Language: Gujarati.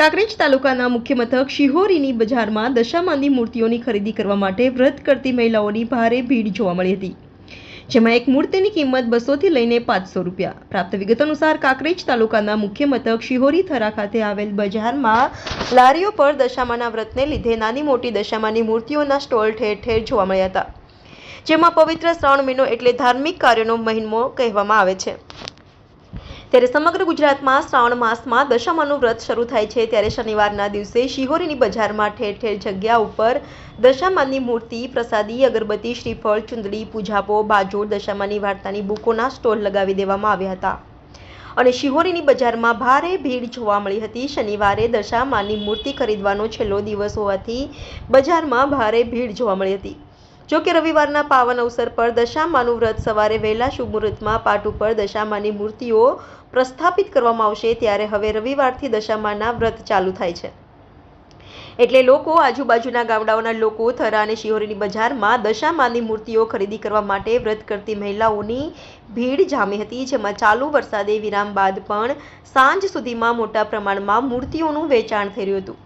કાંકરેજ તાલુકાના મુખ્ય મથક શિહોરીની બજારમાં દશામાની મૂર્તિઓની ખરીદી કરવા માટે વ્રત કરતી મહિલાઓની ભારે ભીડ જોવા મળી હતી. જેમાં એક મૂર્તિની કિંમત બસોથી લઈને પાંચસો રૂપિયા. પ્રાપ્ત વિગત અનુસાર કાંકરેજ તાલુકાના મુખ્ય મથક શિહોરી થરા ખાતે આવેલ બજારમાં લારીઓ પર દશામાના વ્રતને લીધે નાની મોટી દશામાની મૂર્તિઓના સ્ટોલ ઠેર ઠેર જોવા મળ્યા હતા. જેમાં પવિત્ર શ્રાવણ મહિનો એટલે ધાર્મિક કાર્યોનો મહિનો કહેવામાં આવે છે. ત્યારે સમગ્ર ગુજરાતમાં શ્રાવણ માસમાં દશામાનું વ્રત શરૂ થાય છે. ત્યારે શનિવારના દિવસે શિહોરીની બજારમાં ઠેર ઠેર જગ્યા ઉપર દશામાની મૂર્તિ, પ્રસાદી, અગરબત્તી, શ્રીફળ, ચુંદડી, પૂજાપો બાજો દશામાની વાર્તાની બુકોના સ્ટોલ લગાવી દેવામાં આવ્યા હતા. અને શિહોરીની બજારમાં ભારે ભીડ જોવા મળી હતી. શનિવારે દશામાની મૂર્તિ ખરીદવાનો છેલ્લો દિવસ હોવાથી બજારમાં ભારે ભીડ જોવા મળી હતી. જો કે રવિવારના પાવન અવસર પર દશામાનું વ્રત સવારે વહેલા શુભ મુહૂર્તમાં પાટ ઉપર દશામાની મૂર્તિઓ પ્રસ્થાપિત કરવામાં આવશે, ત્યારે હવે રવિવારથી દશામાના વ્રત ચાલુ થાય છે. એટલે લોકો આજુબાજુના ગામડાઓના લોકો, થરા અને શિહોરીની બજારમાં દશામાની મૂર્તિઓ ખરીદી કરવા માટે વ્રત કરતી મહિલાઓની ભીડ જામી હતી, જેમાં ચાલુ વરસાદે વિરામ બાદ પણ સાંજ સુધીમાં મોટા પ્રમાણમાં મૂર્તિઓનું વેચાણ થઈ રહ્યું હતું.